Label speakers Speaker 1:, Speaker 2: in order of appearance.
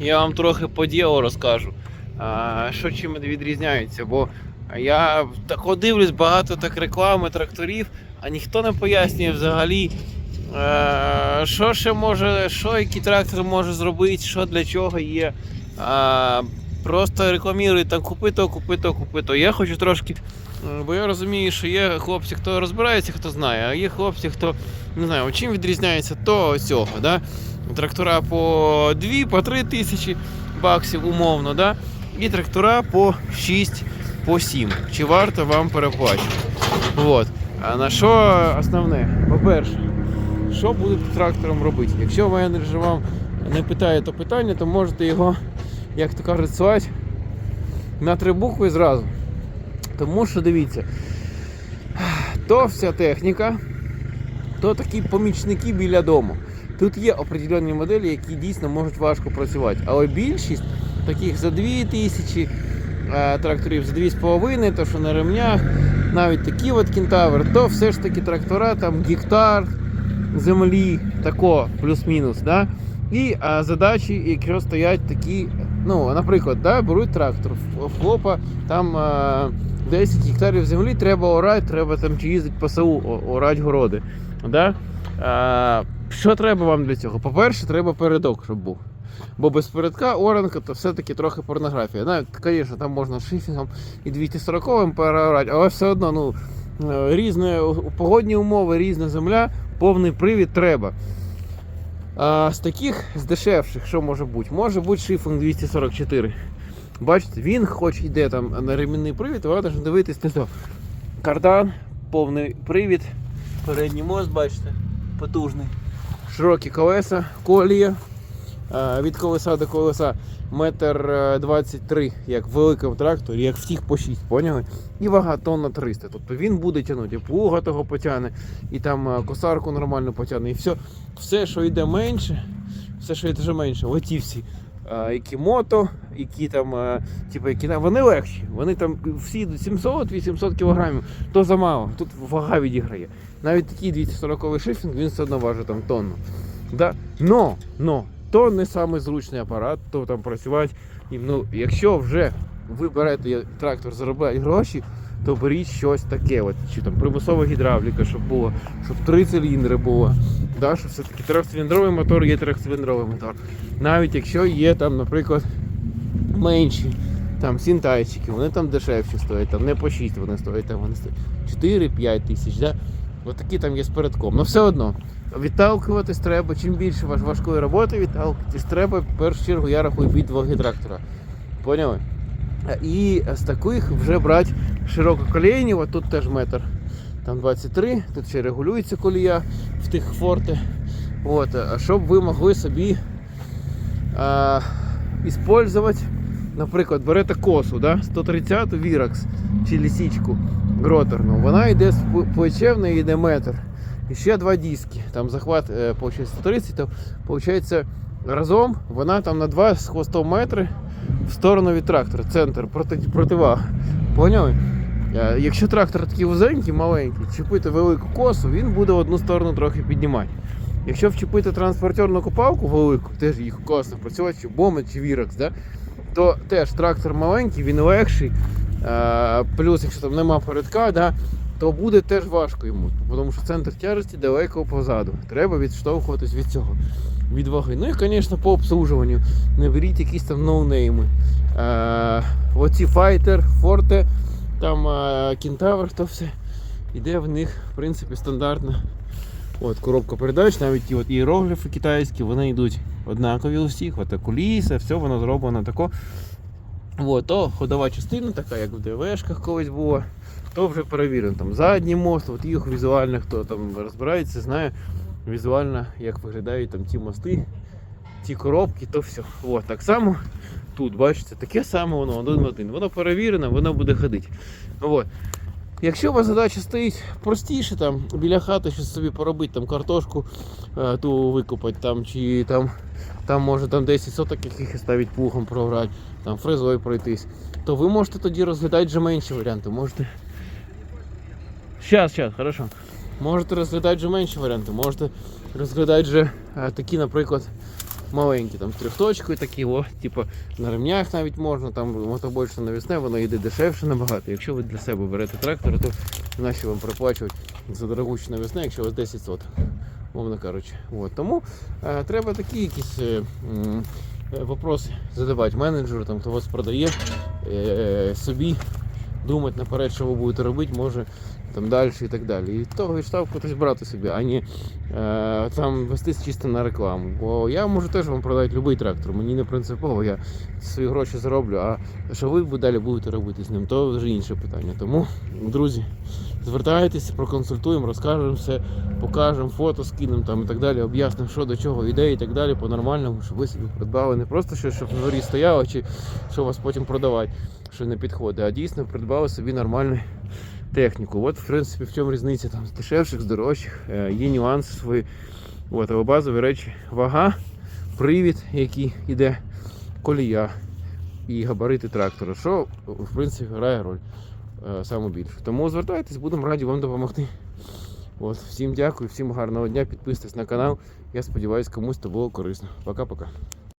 Speaker 1: Я вам трохи по ділу розкажу, що чим відрізняються. Бо я так дивлюсь, багато так реклами тракторів, а ніхто не пояснює взагалі, що ще може, що який трактор може зробити, що для чого є. Просто рекламують там купи то, купи то, купи то. Я хочу трошки. Бо я розумію, що є хлопці, хто розбирається, хто знає, а є хлопці, хто не знаю, чим відрізняється то цього. Да? Трактора по 2, по 3 тисячі баксів умовно, да? і трактора по 6, по 7. Чи варто вам переплачувати? От. А на що основне? По-перше, що будете трактором робити? Якщо менеджер вам не питає то питання, то можете його, як то кажуть, слати на три букви зразу. Тому що дивіться, то вся техніка, то такі помічники біля дому. Тут є определенні моделі, які дійсно можуть важко працювати. Але більшість таких за 2000 е, тракторів, за 2,5, то що на ремнях, навіть такі от кентавр, то все ж таки трактора там гектар землі, тако, плюс-мінус. Да? І а, задачі, якщо стоять такі, ну, наприклад, да, беруть трактор, ф- флопа, там а, 10 гектарів землі треба орати, треба там чи їздити по селу, орати городи. Да? А, що треба вам для цього? По-перше, треба передок, щоб був. Бо без передка оранка то все-таки трохи порнографія. Навіть, звісно, там можна шифінгом і 240-м переорати, але все одно ну, е, різні погодні умови, різна земля, повний привід треба. А з таких з дешевших, що може бути? Може бути шифінг 244. Бачите, він хоч йде там на ремінний привід, але треба дивитись не то. Кардан, повний привід, передній мост, бачите, потужний. Широкі колеса, колія. Е, Від колеса до колеса метр е, 23, як в великому тракторі, як в тих по 6, поняли? І вага тонна 300. Тобто він буде тягнути, і плуга того потягне, і там е, косарку нормально потягне. І все, все, що йде менше, все, що йде менше, оті е, Які мото, які там, е, типу, які вони легші. Вони там всі 700-800 кілограмів, то замало. Тут вага відіграє. Навіть такий 240 шифінг, він все одно важить там тонну. Да? Но, но, то не самий зручний апарат, то там працювати. Ну, якщо вже ви берете трактор, заробляти гроші, то беріть щось таке, от, чи там примусова гідравліка, щоб було, щоб три циліндри було. Да, що все-таки трьохциліндровий мотор є трьохциліндровий мотор. Навіть якщо є там, наприклад, менші там сінтайчики, вони там дешевші стоять, там не по 6 вони стоять, там вони стоять 4-5 тисяч. Да? От такі там є з передком. Ну все одно. Відталкуватись треба, чим більше важкої роботи відталкуватись треба, в першу чергу я рахую від ваги трактора. Поняли? І з таких вже брати ширококолійні, от тут теж метр там 23, тут ще регулюється колія в тих форте. От, щоб ви могли собі а, іспользувати, наприклад, берете косу, да? 130 Virax чи лісічку гроторну, вона йде з п- плече, в неї йде метр. І ще два диски. Там захват е, получається 130, то виходить разом вона там на 2 з хвостом метри в сторону від трактора, центр, проти, противага. Поняли? Е, Якщо трактор такий вузенький, маленький, чіпити велику косу, він буде в одну сторону трохи піднімати. Якщо вчепити транспортерну копалку велику, теж їх класно працювати, чи бомет, чи віракс, да? то теж трактор маленький, він легший. Е, плюс, якщо там нема передка, да, то буде теж важко йому, тому що центр тяжесті далеко позаду. Треба відштовхуватись від цього, від. Ну і, звісно, по обслужуванню. Не беріть якісь там ноунейми. Е, оці Fighter, Forte, там е, Кентавр, то все іде в них, в принципі, стандартна. От, коробка передач, навіть ті от іерогліфи китайські, вони йдуть однакові у всіх, от куліса, все воно зроблено тако. От, то ходова частина, така як в ДВшках колись була, то вже перевірено. Там задній мост, от їх візуально, хто там розбирається, знає візуально, як виглядають там ті мости, ті коробки, то все. От, так само тут, бачите, таке саме воно один один. Воно перевірено, воно буде ходити. От. Якщо у вас задача стоїть простіше, там біля хати щось собі поробити, там картошку е, ту викопати, там, чи там, там може там 10 соток якихось ставить плугом програти, там фрезою пройтись, то ви можете тоді розглядати вже менші варіанти. Можете. Щас, щас, хорошо. Можете розглядати вже менші варіанти, можете розглядати вже е, такі, наприклад, маленькі, там з трьохточкою такі, о, типу на ремнях навіть можна, там мотобойше навісне, воно йде дешевше набагато. Якщо ви для себе берете трактор, то нащо вам переплачувати за дорогущі навісне, якщо у вас 10 соток, мовно кажучи. От. Тому е, треба такі якісь е, е, вопроси задавати менеджеру, там, хто вас продає, е, собі думати наперед, що ви будете робити, може там далі і так далі. І того відставку хтось брати собі, а не е, там вестись чисто на рекламу. Бо я можу теж вам продати будь-який трактор, мені не принципово, я свої гроші зароблю, а що ви далі будете робити з ним, то вже інше питання. Тому, друзі, звертайтеся, проконсультуємо, розкажемо все, покажемо, фото скинемо там і так далі, об'яснимо, що до чого йде і так далі, по-нормальному, щоб ви собі придбали не просто щось, щоб в дворі стояло, чи що вас потім продавати, що не підходить, а дійсно придбали собі нормальну техніку. От, в принципі, в чому різниця там з дешевших, з дорожчих, е, є нюанси свої. От, але базові речі, вага, привід, який йде, колія і габарити трактора, що в принципі грає роль е, саме більше. Тому звертайтесь, будемо раді вам допомогти. От, всім дякую, всім гарного дня, підписуйтесь на канал. Я сподіваюся, комусь це було корисно. Пока-пока.